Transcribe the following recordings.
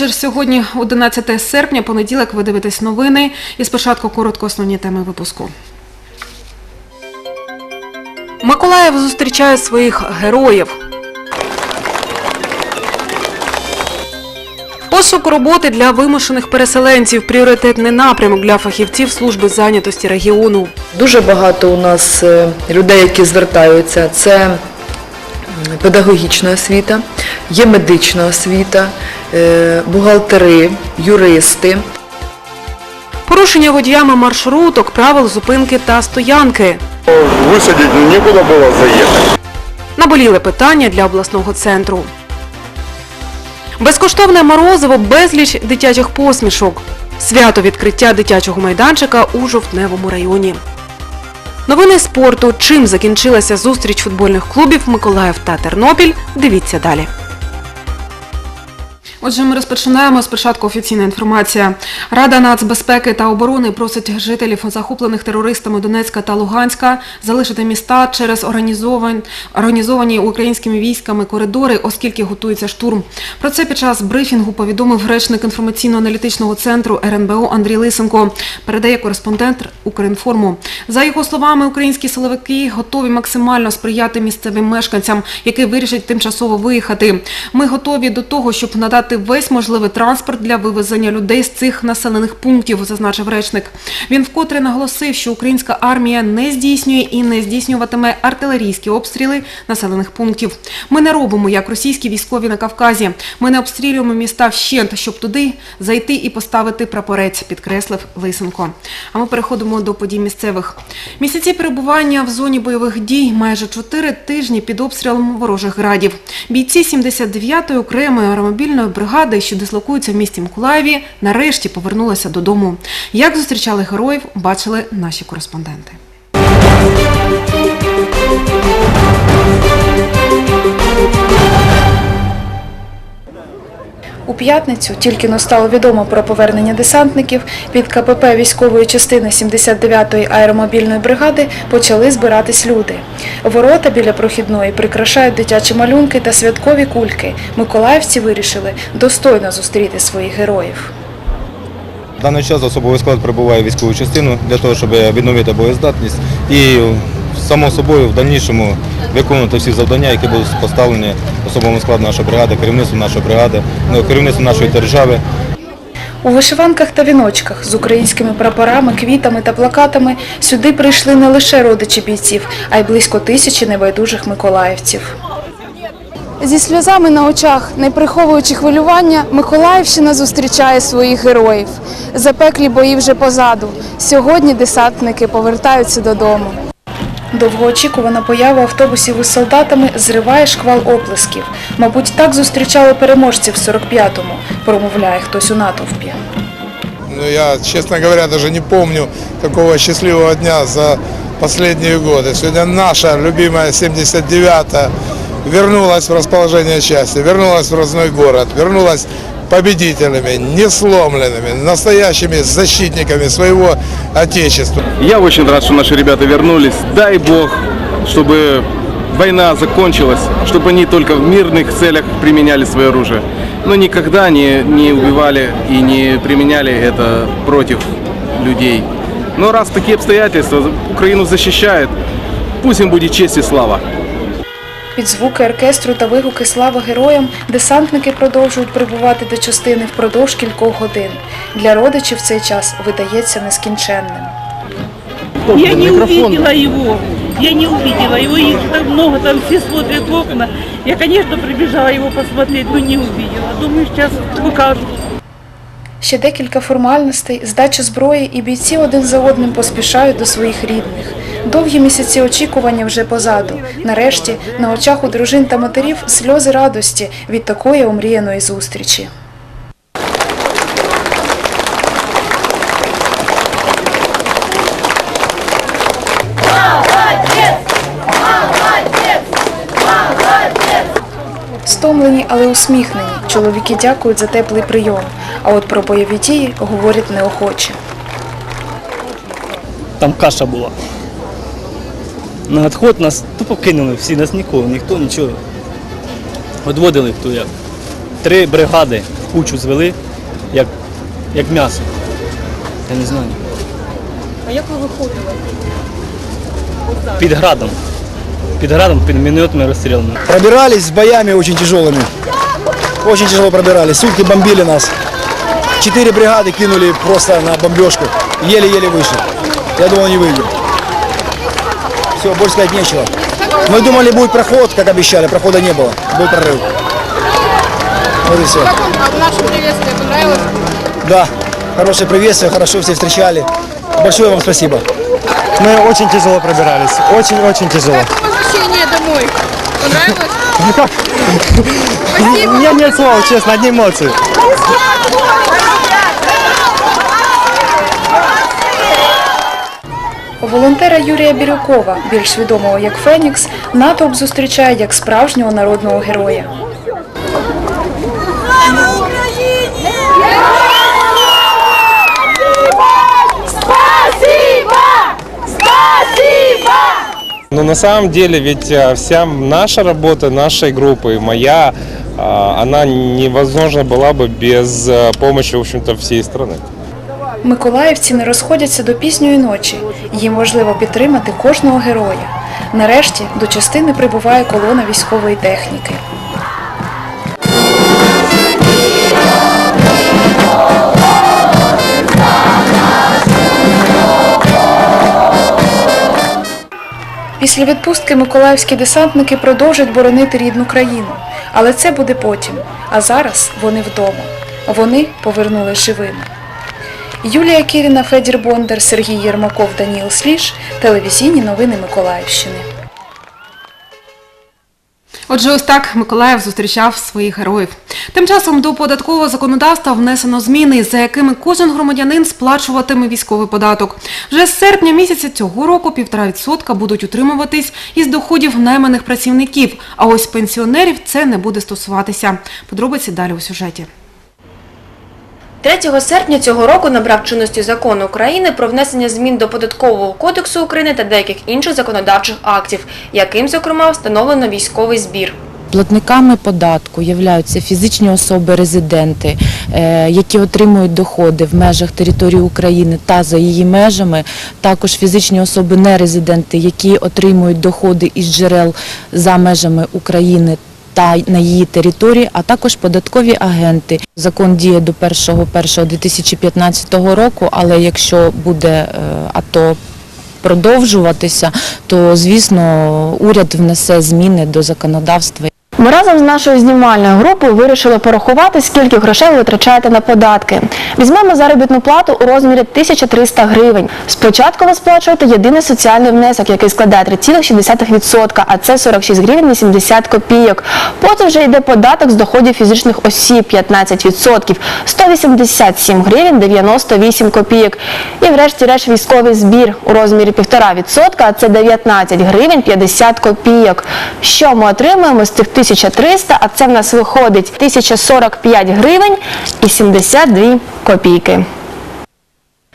Вечір. Сьогодні 11 серпня, понеділок. Ви дивитесь новини. І спочатку коротко основні теми випуску. Миколаїв зустрічає своїх героїв. Пошук роботи для вимушених переселенців пріоритетний напрямок для фахівців служби зайнятості регіону. Дуже багато у нас е, людей, які звертаються. Це педагогічна освіта, є медична освіта, е, бухгалтери, юристи. Порушення водіями маршруток, правил зупинки та стоянки. Высадить ну, некуда было заехать. Наболіли питання для обласного центру. Безкоштовне морозиво, безліч дитячих посмішок. Свято відкриття дитячого майданчика у Жовтневому районі. Новини спорту. Чим закінчилася зустріч футбольних клубів Миколаїв та Тернопіль? Дивіться далі. Отже, ми розпочинаємо спочатку офіційна інформація. Рада нацбезпеки та оборони просить жителів захоплених терористами Донецька та Луганська залишити міста через організовані, українськими військами коридори, оскільки готується штурм. Про це під час брифінгу повідомив речник інформаційно-аналітичного центру РНБО Андрій Лисенко. Передає кореспондент Укрінформу. За його словами, українські силовики готові максимально сприяти місцевим мешканцям, які вирішать тимчасово виїхати. Ми готові до того, щоб надати весь можливий транспорт для вивезення людей з цих населених пунктів, зазначив речник. Він вкотре наголосив, що українська армія не здійснює і не здійснюватиме артилерійські обстріли населених пунктів. Ми не робимо як російські військові на Кавказі. Ми не обстрілюємо міста вщент, щоб туди зайти і поставити прапорець, підкреслив Лисенко. А ми переходимо до подій місцевих. Місяці перебування в зоні бойових дій майже чотири тижні під обстрілом ворожих градів. Бійці 79-ї окремої аеромобільної бригади, що дислокуються в місті Миколаєві, нарешті повернулися додому. Як зустрічали героїв, бачили наші кореспонденти. У п'ятницю тільки но стало відомо про повернення десантників, під КПП військової частини 79-ї аеромобільної бригади почали збиратись люди. Ворота біля прохідної прикрашають дитячі малюнки та святкові кульки. Миколаївці вирішили достойно зустріти своїх героїв. В даний час особовий склад прибуває військову частину для того, щоб відновити боєздатність і само собою в дальнішому виконувати всі завдання, які будуть поставлені особовому складу нашої бригади, керівництву нашої бригади, ну, керівництву нашої держави. У вишиванках та віночках з українськими прапорами, квітами та плакатами сюди прийшли не лише родичі бійців, а й близько тисячі небайдужих миколаївців. Зі сльозами на очах, не приховуючи хвилювання, Миколаївщина зустрічає своїх героїв. Запеклі бої вже позаду. Сьогодні десантники повертаються додому. Довгоочікувана поява автобусів із солдатами зриває шквал оплесків. Мабуть, так зустрічали переможців 45-му, промовляє хтось у натовпі. Ну, я, честно говоря, даже не помню такого счастливого дня за последние годы. Сегодня наша любимая 79-я вернулась в расположение части, вернулась в родной город, вернулась победителями, несломленными, настоящими защитниками своего Отечества. Я очень рад, что наши ребята вернулись. Дай Бог, чтобы война закончилась, чтобы они только в мирных целях применяли свое оружие. Но никогда не, не убивали и не применяли это против людей. Но раз такие обстоятельства, Украину защищает, пусть им будет честь и слава. Під звуки оркестру та вигуки слава героям десантники продовжують прибувати до частини впродовж кількох годин. Для родичів цей час видається нескінченним. Я не увидела его. Я не увидела его. Их так много, там все смотрят в окна. Я, конечно, прибежала его посмотреть, но не увидела. Думаю, сейчас покажут. Ще декілька формальностей, здача зброї і бійці один за одним поспішають до своїх рідних. Довгі місяці очікування вже позаду. Нарешті на очах у дружин та матерів сльози радості від такої омріяної зустрічі. Стомлені, але усміхнені. Чоловіки дякують за теплий прийом. А от про бойові дії говорять неохоче. там каша була На відход нас тупо кинули всі, нас нікого, ніхто нічого. Одводили хто як. Три бригади в кучу звели, як, як м'ясо. Я не знаю. А як ви виходили? Під градом. Під градом, під мінометами розстріляними. Пробирались с боями очень тяжелыми. Очень тяжело пробирались. Сутки бомбили нас. Четыре бригады кинули просто на бомбежку. Еле-еле вышли. Я думал, не выйдем. Все, больше сказать нечего. Мы думали, будет проход, как обещали. Прохода не было. Был прорыв. Вот и все. Наше приветствие понравилось? Да, хорошее приветствие, хорошо все встречали. Большое вам спасибо. Мы очень тяжело пробирались. Очень-очень тяжело. Возвращение домой. Понравилось? Ну как? У меня нет слов, честно, одни эмоции. Волонтера Юрія Бірюкова, більш відомого як Фенікс, натовп зустрічає як справжнього народного героя. Но на самом деле ведь а, вся наша работа, нашей группы, моя, а, она невозможна была бы без а, помощи, в общем-то, всей страны. Миколаївці не розходяться до пізньої ночі. Їм важливо підтримати кожного героя. Нарешті до частини прибуває колона військової техніки. Після відпустки миколаївські десантники продовжать боронити рідну країну. Але це буде потім. А зараз вони вдома. Вони повернули живими. Юлія Кіріна, Федір Бондар, Сергій Єрмаков, Даніл Сліж. Телевізійні новини Миколаївщини. Отже, ось так Миколаїв зустрічав своїх героїв. Тим часом до податкового законодавства внесено зміни, за якими кожен громадянин сплачуватиме військовий податок. Вже з серпня місяця цього року півтора відсотка будуть утримуватись із доходів найманих працівників. А ось пенсіонерів це не буде стосуватися. Подробиці далі у сюжеті. 3 серпня цього року набрав чинності закон України про внесення змін до Податкового кодексу України та деяких інших законодавчих актів, яким, зокрема, встановлено військовий збір. Платниками податку являються фізичні особи-резиденти, е, які отримують доходи в межах території України та за її межами. Також фізичні особи-нерезиденти, які отримують доходи із джерел за межами України та на її території, а також податкові агенти. Закон діє до 1.1.2015 року, але якщо буде е, АТО продовжуватися, то звісно уряд внесе зміни до законодавства. Ми разом з нашою знімальною групою вирішили порахувати, скільки грошей ви витрачаєте на податки. Візьмемо заробітну плату у розмірі 1300 гривень. Спочатку ви сплачуєте єдиний соціальний внесок, який складає 3,6%, а це 46 гривень 80 копійок. Потім вже йде податок з доходів фізичних осіб 15%, 187 гривень 98 копійок. І врешті-решт військовий збір у розмірі 1,5%, а це 19 гривень 50 копійок. Що ми отримуємо з цих 1300, а це в нас виходить 1045 гривень і 72 копійки.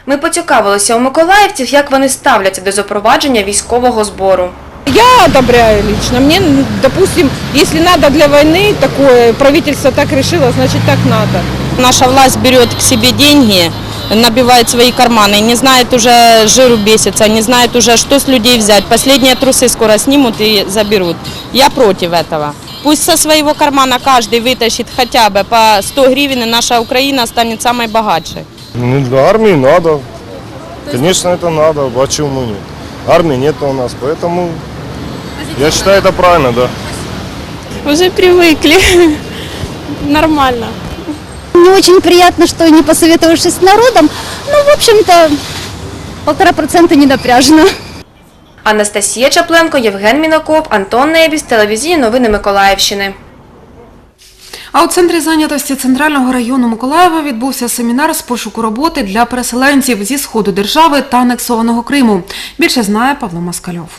Ми поцікавилися у миколаївців, як вони ставляться до запровадження військового збору. Я одобряю лично. Мне, допустим, если надо для войны такое, правительство так решило, значит так надо. Наша власть берет к себе деньги, набивает свои карманы, не знает уже жиру бесится, не знает уже, что с людей взять. Последние трусы скоро снимут и заберут. Я против этого. Пусть со своего кармана каждый вытащит хотя бы по 100 гривен, и наша Украина станет самой богатшей. Ну, для армии надо. Конечно, это надо. Почему нет? Армии нет у нас, поэтому я считаю это правильно, да. Уже привыкли. Нормально. Не очень приятно, что не посоветовавшись с народом, ну, в общем-то, полтора процента не напряжно. Анастасія Чапленко, Євген Мінаков, Антон Небіс, телевізійні новини Миколаївщини. А у центрі зайнятості Центрального району Миколаєва відбувся семінар з пошуку роботи для переселенців зі сходу держави та анексованого Криму. Більше знає Павло Москальов.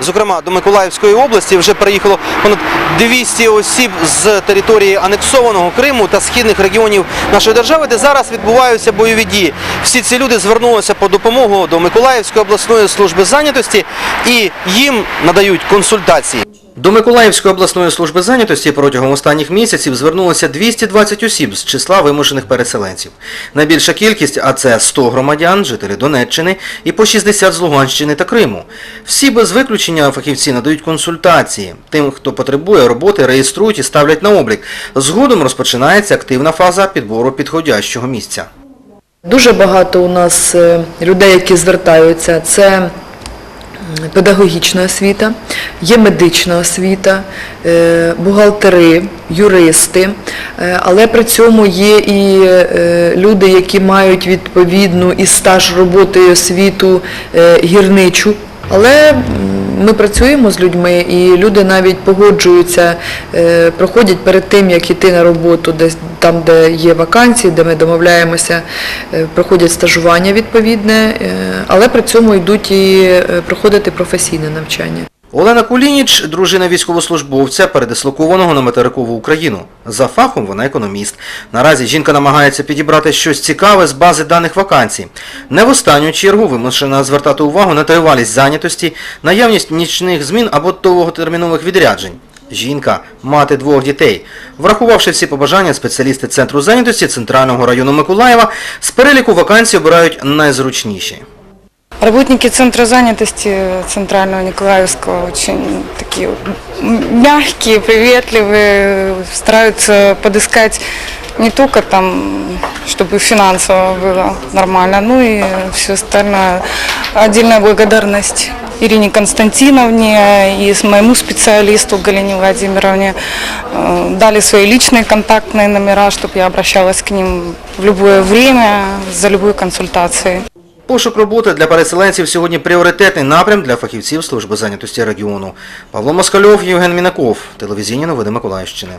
Зокрема, до Миколаївської області вже приїхало понад 200 осіб з території анексованого Криму та східних регіонів нашої держави, де зараз відбуваються бойові дії. Всі ці люди звернулися по допомогу до Миколаївської обласної служби зайнятості і їм надають консультації. До Миколаївської обласної служби зайнятості протягом останніх місяців звернулося 220 осіб з числа вимушених переселенців. Найбільша кількість, а це 100 громадян, жителі Донеччини і по 60 з Луганщини та Криму. Всі без виключення фахівці надають консультації. Тим, хто потребує роботи, реєструють і ставлять на облік. Згодом розпочинається активна фаза підбору підходящого місця. Дуже багато у нас е, людей, які звертаються. Це педагогічна освіта, є медична освіта, е, бухгалтери, юристи, е, але при цьому є і е, люди, які мають відповідну і стаж роботи і освіту гірничу. Але ми працюємо з людьми, і люди навіть погоджуються, е, проходять перед тим, як йти на роботу, десь там, де є вакансії, де ми домовляємося, е, проходять стажування відповідне, е, але при цьому йдуть і проходити професійне навчання. Олена Кулініч – дружина військовослужбовця, передислокованого на материкову Україну. За фахом вона економіст. Наразі жінка намагається підібрати щось цікаве з бази даних вакансій. Не в останню чергу вимушена звертати увагу на тривалість зайнятості, наявність нічних змін або довготермінових відряджень. Жінка – мати двох дітей. Врахувавши всі побажання, спеціалісти Центру зайнятості Центрального району Миколаєва з переліку вакансій обирають найзручніші. Работники Центра занятости Центрального Николаевского очень такие мягкие, приветливые, стараются подыскать не только там, чтобы финансово было нормально, но и все остальное. Отдельная благодарность Ирине Константиновне и моему специалисту Галине Владимировне э, дали свои личные контактные номера, чтобы я обращалась к ним в любое время за любой консультацией. Пошук роботи для переселенців сьогодні пріоритетний напрям для фахівців служби зайнятості регіону. Павло Москальов, Євген Мінаков. Телевізійні новини Миколаївщини.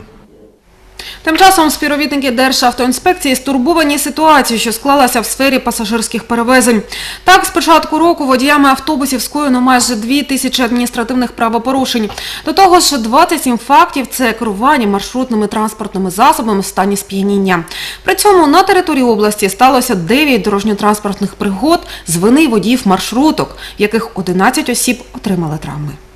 Тим часом співробітники Державтоінспекції стурбовані ситуацією, що склалася в сфері пасажирських перевезень. Так, з початку року водіями автобусів скоєно майже 2 тисячі адміністративних правопорушень. До того ж, 27 фактів – це керування маршрутними транспортними засобами в стані сп'яніння. При цьому на території області сталося 9 дорожньо-транспортних пригод з вини водіїв маршруток, в яких 11 осіб отримали травми.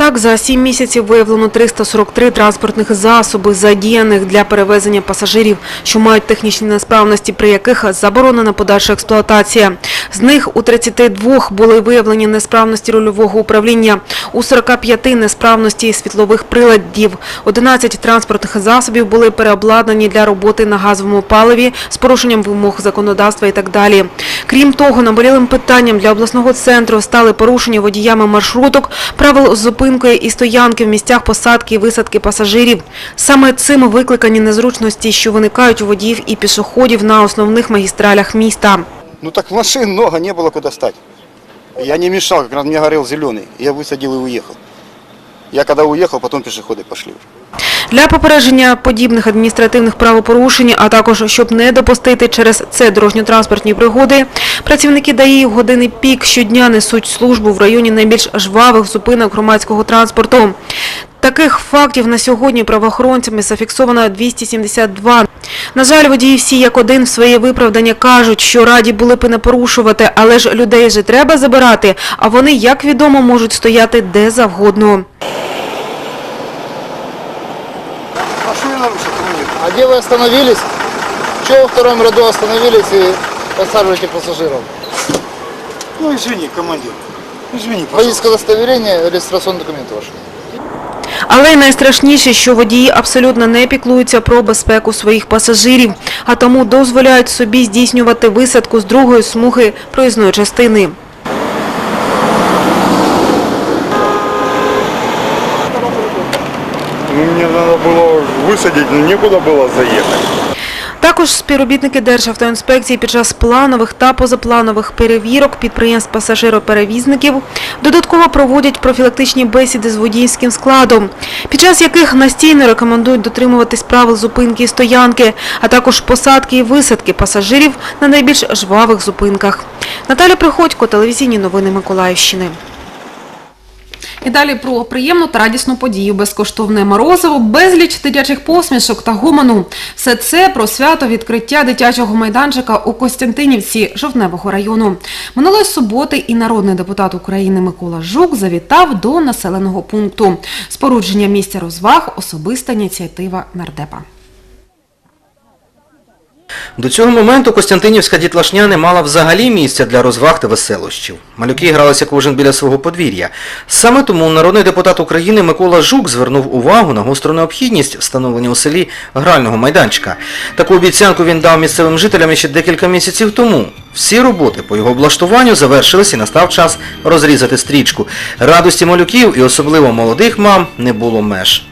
Так, за 7 місяців виявлено 343 транспортних засоби, задіяних для перевезення пасажирів, що мають технічні несправності, при яких заборонена подальша експлуатація. З них у 32 були виявлені несправності рульового управління, у 45 несправності світлових приладів, 11 транспортних засобів були переобладнані для роботи на газовому паливі з порушенням вимог законодавства і так далі. Крім того, наболілим питанням для обласного центру стали порушення водіями маршруток, правил зупинки і стоянки в місцях посадки і висадки пасажирів. Саме цим викликані незручності, що виникають у водіїв і пішоходів на основних магістралях міста. Ну так машин много, не было куда стать. Я не мешал, как раз мне горел зеленый. Я высадил и уехал. Я когда уехал, потом пешеходы пошли. Для попередження подібних адміністративних правопорушень, а також щоб не допустити через це дорожньо-транспортні пригоди, працівники ДАІ в години пік щодня несуть службу в районі найбільш жвавих зупинок громадського транспорту. Таких фактів на сьогодні правоохоронцями зафіксовано 272. На жаль, водії всі як один в своє виправдання кажуть, що раді були б і не порушувати, але ж людей же треба забирати, а вони, як відомо, можуть стояти де завгодно. А где вы остановились? Чего во втором ряду остановились и подсаживаете пассажиров? Ну извини, командир. Извини, Водительское удостоверение, регистрационный документ ваш. Але й найстрашніше, що водії абсолютно не піклуються про безпеку своїх пасажирів, а тому дозволяють собі здійснювати висадку з другої смуги проїзної частини. Ну, мне надо было высадить, но некуда было заехать. Також співробітники Державтоінспекції під час планових та позапланових перевірок підприємств пасажироперевізників додатково проводять профілактичні бесіди з водійським складом, під час яких настійно рекомендують дотримуватись правил зупинки і стоянки, а також посадки і висадки пасажирів на найбільш жвавих зупинках. Наталя Приходько, телевізійні новини Миколаївщини. І далі про приємну та радісну подію, безкоштовне морозиво, безліч дитячих посмішок та гуману. Все це про свято відкриття дитячого майданчика у Костянтинівці Жовтневого району. Минулої суботи і народний депутат України Микола Жук завітав до населеного пункту. Спорудження місця розваг – особиста ініціатива нардепа. До цього моменту Костянтинівська дітлашня не мала взагалі місця для розваг та веселощів. Малюки гралися кожен біля свого подвір'я. Саме тому народний депутат України Микола Жук звернув увагу на гостру необхідність встановлення у селі грального майданчика. Таку обіцянку він дав місцевим жителям ще декілька місяців тому. Всі роботи по його облаштуванню завершились і настав час розрізати стрічку. Радості малюків і особливо молодих мам не було меж.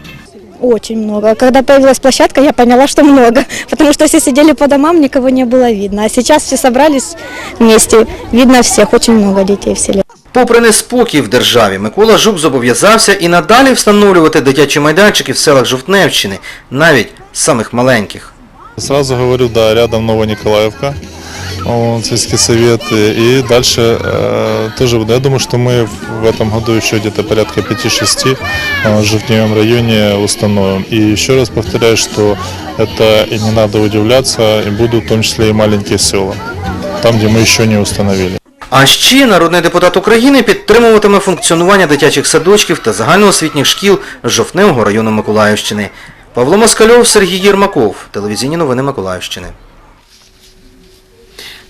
Очень много. Когда появилась площадка, я поняла, что много. Потому что все сидели по домам, никого не было видно. А сейчас все собрались вместе. Видно всех, очень много детей в селе. Попри неспокій в державі, Микола Жук зобов'язався і надалі встановлювати дитячі майданчики в селах Жовтневщини, навіть самих маленьких. Сразу говорю, да, рядом Новониколаевка, вот, сельский совет. И дальше э, тоже, я думаю, что мы в этом году еще где-то порядка 5-6 э, в Живневом районе установим. И еще раз повторяю, что это и не надо удивляться, и будут в том числе и маленькие села, там, где мы еще не установили. А ще народний депутат України підтримуватиме функціонування дитячих садочків та загальноосвітніх шкіл Жовтневого району Миколаївщини. Павло Москальов, Сергій Єрмаков. Телевізійні новини Миколаївщини.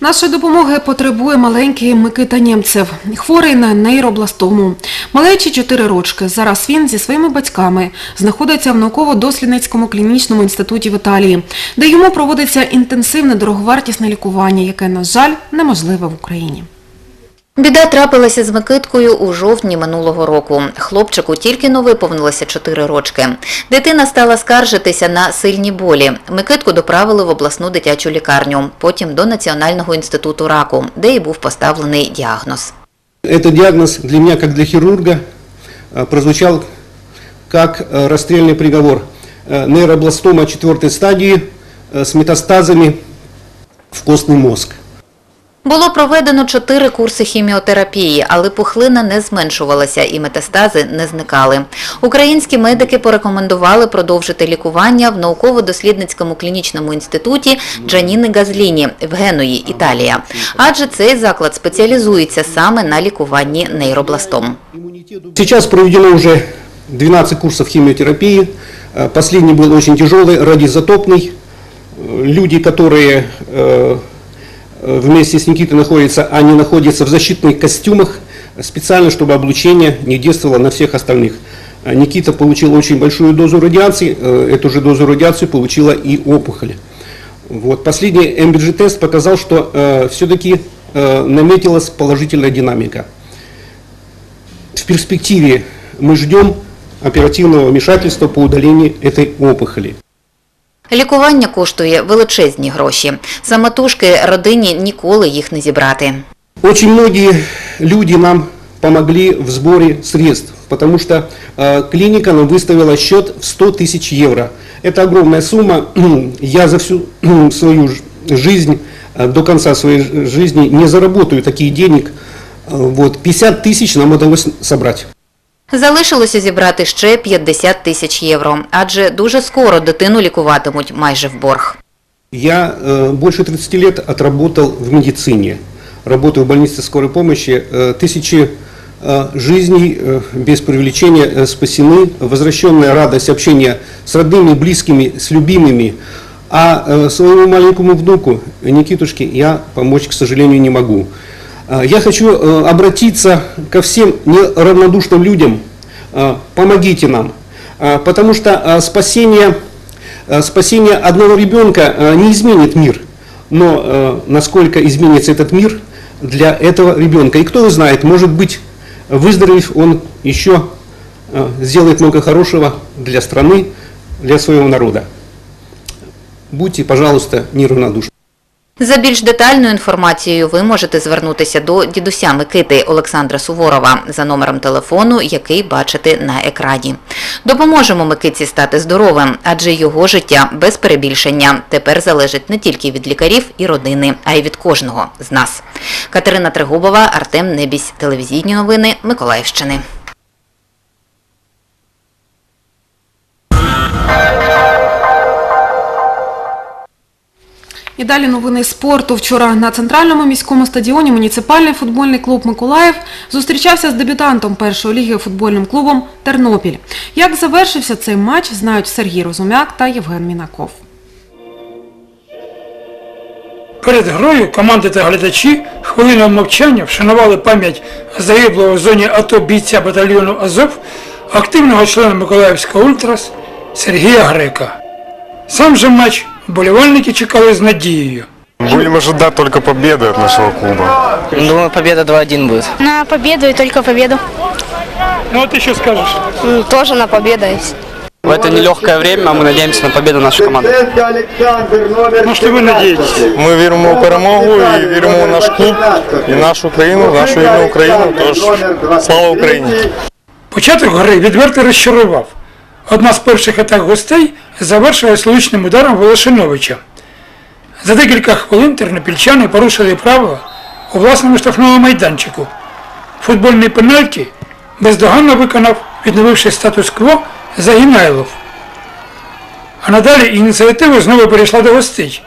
Нашої допомоги потребує маленький Микита Нємцев, хворий на нейробластому. Малечі 4 рочки. Зараз він зі своїми батьками знаходиться в науково-дослідницькому клінічному інституті в Італії, де йому проводиться інтенсивне дороговартісне лікування, яке, на жаль, неможливе в Україні. Біда трапилася з Микиткою у жовтні минулого року. Хлопчику тільки но виповнилося 4 рочки. Дитина стала скаржитися на сильні болі. Микитку доправили в обласну дитячу лікарню, потім до Національного інституту раку, де і був поставлений діагноз. Этот диагноз для меня, как для хирурга, э, прозвучал как э, расстрельный приговор. Э, Нейробластома четвертой стадии э, с метастазами в костный мозг. Було проведено чотири курси хіміотерапії, але пухлина не зменшувалася і метастази не зникали. Українські медики порекомендували продовжити лікування в науково-дослідницькому клінічному інституті Джаніни Газліні в Генуї, Італія. Адже цей заклад спеціалізується саме на лікуванні нейробластом. Сейчас проведено уже 12 курсов химиотерапии. Э, Последний был очень тяжелый, радиозатопный. Э, Люди, которые э, э, вместе с Никитой находятся, они находятся в защитных костюмах, специально, чтобы облучение не действовало на всех остальных. Э, Никита получил очень большую дозу радиации, э, эту же дозу радиации получила и опухоль. Вот. Последний МБГ-тест показал, что все-таки наметилась положительная динамика. В перспективе мы ждем оперативного вмешательства по удалению этой опухоли. Лікування коштує величезні гроші. Самотужки родині ніколи їх не зібрати. Очень многие люди нам помогли в сборе средств, потому что э, клиника нам выставила счет в 100 тысяч евро. Это огромная сумма. Я за всю свою ж- жизнь, э, до конца своей ж- жизни не заработаю таких денег. Э, Вот, 50 тысяч нам удалось собрать. Залишилося зібрати ще 50 тисяч євро, адже дуже скоро дитину лікуватимуть майже в борг. Я э, больше 30 лет отработал в медицине. Работаю в больнице скорой помощи. Э, тысячи э, жизней э, без преувеличения э, спасены. Возвращенная радость общения с родными, близкими, с любимыми. А э, своему маленькому внуку Никитушке я помочь, к сожалению, не могу. Э, Я хочу э, обратиться ко всем неравнодушным людям. Э, Помогите нам. Э, Потому что спасение спасение одного ребенка не изменит мир, но насколько изменится этот мир для этого ребенка. И кто знает, может быть, выздоровев, он еще сделает много хорошего для страны, для своего народа. Будьте, пожалуйста, неравнодушны. За більш детальною інформацією ви можете звернутися до дідуся Микити Олександра Суворова за номером телефону, який бачите на екрані. Допоможемо Микиці стати здоровим, адже його життя без перебільшення тепер залежить не тільки від лікарів і родини, а й від кожного з нас. Катерина Трегубова, Артем Небісь, телевізійні новини Миколаївщини. І далі новини спорту. Вчора на центральному міському стадіоні муніципальний футбольний клуб Миколаїв зустрічався з дебютантом першої ліги футбольним клубом Тернопіль. Як завершився цей матч, знають Сергій Розумяк та Євген Мінаков. Перед грою команди та глядачі хвилиною мовчання вшанували пам'ять загиблого в зоні АТО бійця батальйону Азов, активного члена Миколаївського Ультрас Сергія Грека. Сам же матч вболівальники чекали з надією. Будем ожидать только победы от нашего клуба. Думаю, победа 2-1 будет. На победу и только победу. Ну а ты что скажешь? Тоже на победу. В это нелегкое время мы надеемся на победу нашей команды. На що ви надієтесь? Ми віримо у перемогу і віримо у наш клуб і нашу країну, нашу вільну Україну. Тож слава Україні! Початок гри відверто розчарував. Одна з перших атак гостей завершилась влучним ударом Волошиновича. За декілька хвилин тернопільчани порушили правила у власному штрафному майданчику. Футбольний пенальті бездоганно виконав, відновивши статус-кво, Загінайлов. А надалі ініціатива знову перейшла до гостей,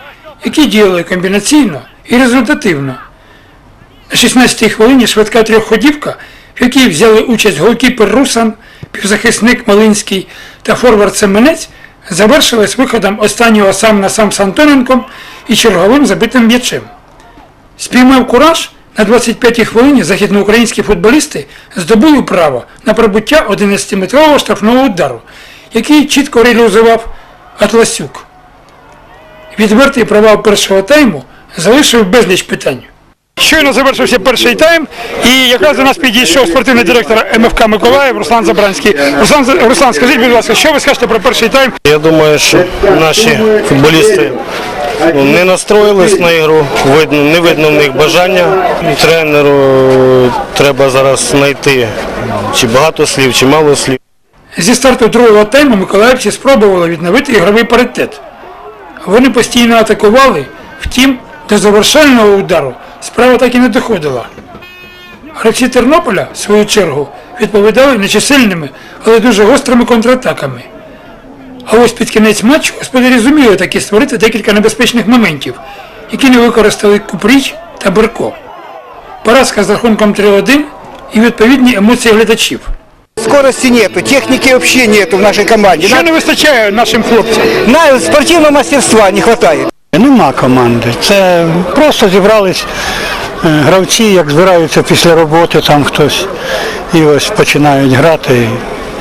які діяли комбінаційно і результативно. На 16-й хвилині швидка трьохходівка, в якій взяли участь голкіпер Русан, півзахисник Малинський та форвард Семенець, завершилась виходом останнього сам на сам з Антоненком і черговим забитим м'ячем. Спіймав кураж, на 25-й хвилині західноукраїнські футболісти здобули право на пробуття 11-метрового штрафного удару, який чітко реалізував Атласюк. Відвертий провал першого тайму залишив безліч питань. Щойно завершився перший тайм, і якраз до нас підійшов спортивний директор МФК Миколаїв Руслан Забранський. Руслан, Руслан, скажіть, будь ласка, що ви скажете про перший тайм? Я думаю, що наші футболісти ну, не настроїлись на ігру, видно, не видно в них бажання. Тренеру треба зараз знайти чи багато слів, чи мало слів. Зі старту другого тайму миколаївці спробували відновити ігровий паритет. Вони постійно атакували, втім, до завершального удару справа так і не доходила. Гравці Тернополя, в свою чергу, відповідали нечисельними, але дуже гострими контратаками. А ось під кінець матчу господарі зуміли таки створити декілька небезпечних моментів, які не використали Купріч та Берко. Поразка з рахунком 3-1 і відповідні емоції глядачів. Скорости нету, техники вообще нету в нашей команде. Що не вистачає нашим хлопцям? На спортивного мастерства не хватает. Нема команди. Це просто зібрались е, гравці, як збираються після роботи, там хтось і ось починають грати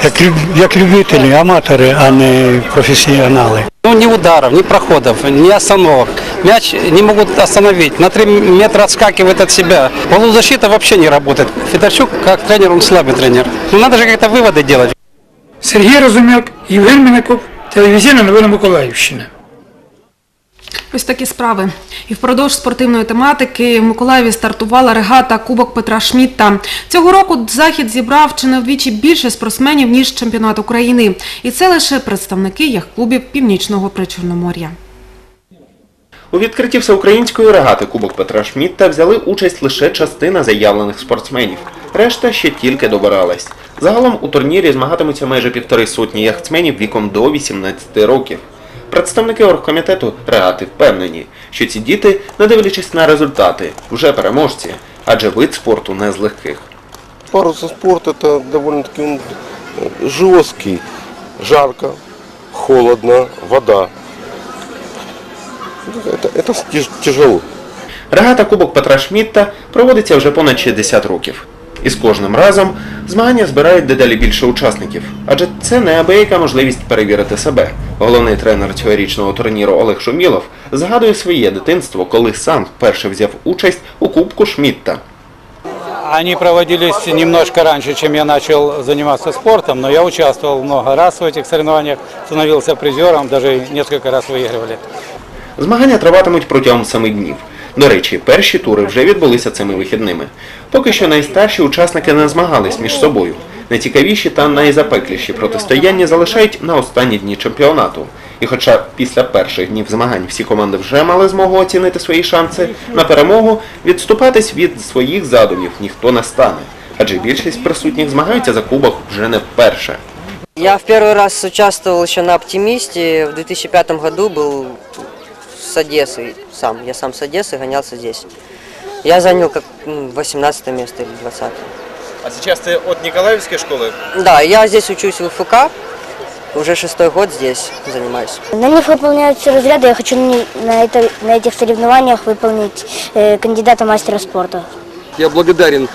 як, люб- як любителі, аматори, а не професіонали. Ну, ни ударов, ни проходов, ни остановок. Мяч не могут остановить. На 3 метра отскакивает от себя. Полузащита вообще не работает. Федорчук, как тренер, он слабый тренер. Ну, надо же как-то выводы делать. Сергій Розумяк, Євген Мінаков, телевізійна новина Миколаївщина. Ось такі справи. І впродовж спортивної тематики в Миколаєві стартувала регата Кубок Петра Шмітта. Цього року захід зібрав чи не вдвічі більше спортсменів, ніж чемпіонат України. І це лише представники яхт-клубів Північного Причорномор'я. У відкритті всеукраїнської регати Кубок Петра Шмітта взяли участь лише частина заявлених спортсменів. Решта ще тільки добиралась. Загалом у турнірі змагатимуться майже півтори сотні яхтсменів віком до 18 років. Представники оргкомітету регати впевнені, що ці діти, не дивлячись на результати, вже переможці, адже вид спорту не з легких. Парусный спорт это довольно-таки он, э, жесткий, жарко, холодно, вода. Это, это тяж- тяжело. Регата Кубок Петра Шмітта проводиться вже понад 60 років. І з кожним разом змагання збирають дедалі більше учасників, адже це неабияка можливість перевірити себе. Головний тренер цьогорічного турніру Олег Шумілов згадує своє дитинство, коли сам вперше взяв участь у Кубку Шмітта. Они проводились немножко раньше, чем я начал заниматься спортом, но я участвовал много раз в этих соревнованиях, становился призером, даже несколько раз выигрывали. Змагання триватимуть протягом семи днів. До речі, перші тури вже відбулися цими вихідними. Поки що найстарші учасники не змагались між собою. Найцікавіші та найзапекліші протистояння залишають на останні дні чемпіонату. І хоча після перших днів змагань всі команди вже мали змогу оцінити свої шанси на перемогу, відступатись від своїх задумів ніхто не стане. Адже більшість присутніх змагаються за кубок вже не вперше. Я в первый раз участвовал еще на «Оптимисте». В 2005 году был с Одессы сам. Я сам с Одессы гонялся здесь. Я занял как 18 место или 20 А сейчас ты от Николаевской школы? Да, я здесь учусь в УФК. Уже шестой год здесь занимаюсь. На них выполняются разряды. Я хочу на, на это- на этих соревнованиях выполнить э, кандидата мастера спорта. Я благодарен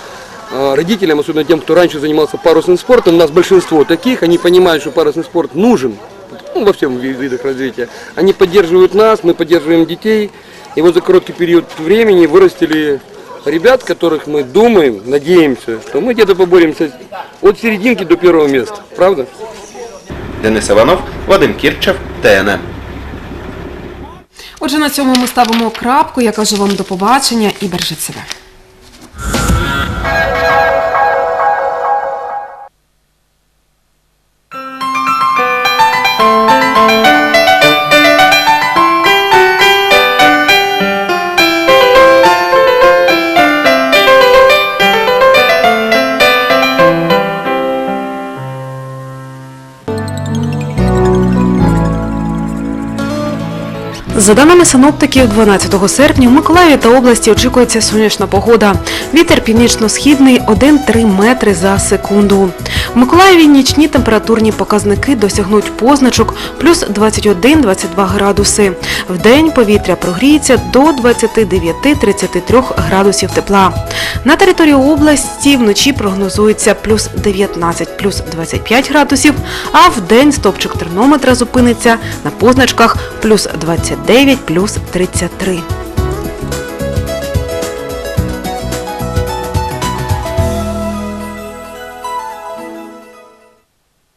э, родителям, особенно тем, кто раньше занимался парусным спортом. У нас большинство таких, они понимают, что парусный спорт нужен ну, во всех ви- видах развития. Они поддерживают нас, мы поддерживаем детей. И вот за короткий период времени вырастили ребят, которых мы думаем, надеемся, что мы где-то поборемся от серединки до первого места. Правда? Денис Іванов, Вадим Кірчев, ТНН. Отже, на цьому ми ставимо крапку. Я кажу вам до побачення і бережіть себе. За даними синоптиків, 12 серпня в Миколаєві та області очікується сонячна погода. Вітер північно-східний 1-3 метри за секунду. В Миколаєві нічні температурні показники досягнуть позначок плюс 21-22 градуси. В день повітря прогріється до 29-33 градусів тепла. На території області вночі прогнозується плюс 19, плюс 25 градусів, а в день стопчик термометра зупиниться на позначках плюс 29, плюс 33.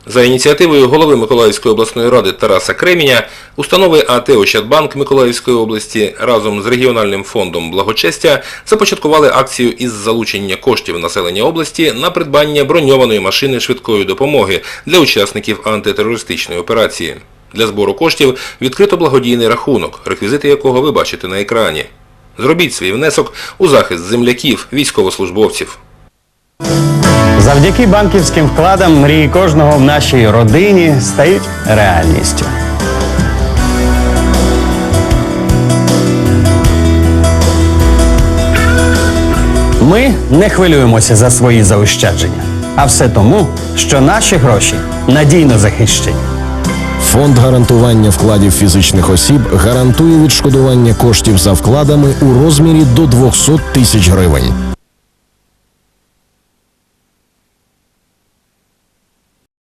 За ініціативою голови Миколаївської обласної ради Тараса Креміня, установи АТ «Ощадбанк» Миколаївської області разом з регіональним фондом благочестя започаткували акцію із залучення коштів населення області на придбання броньованої машини швидкої допомоги для учасників антитерористичної операції. Для збору коштів відкрито благодійний рахунок, реквізити якого ви бачите на екрані. Зробіть свій внесок у захист земляків, військовослужбовців. Завдяки банківським вкладам мрії кожного в нашій родині стають реальністю. Ми не хвилюємося за свої заощадження, а все тому, що наші гроші надійно захищені. Фонд гарантування вкладів фізичних осіб гарантує відшкодування коштів за вкладами у розмірі до 200 тисяч гривень.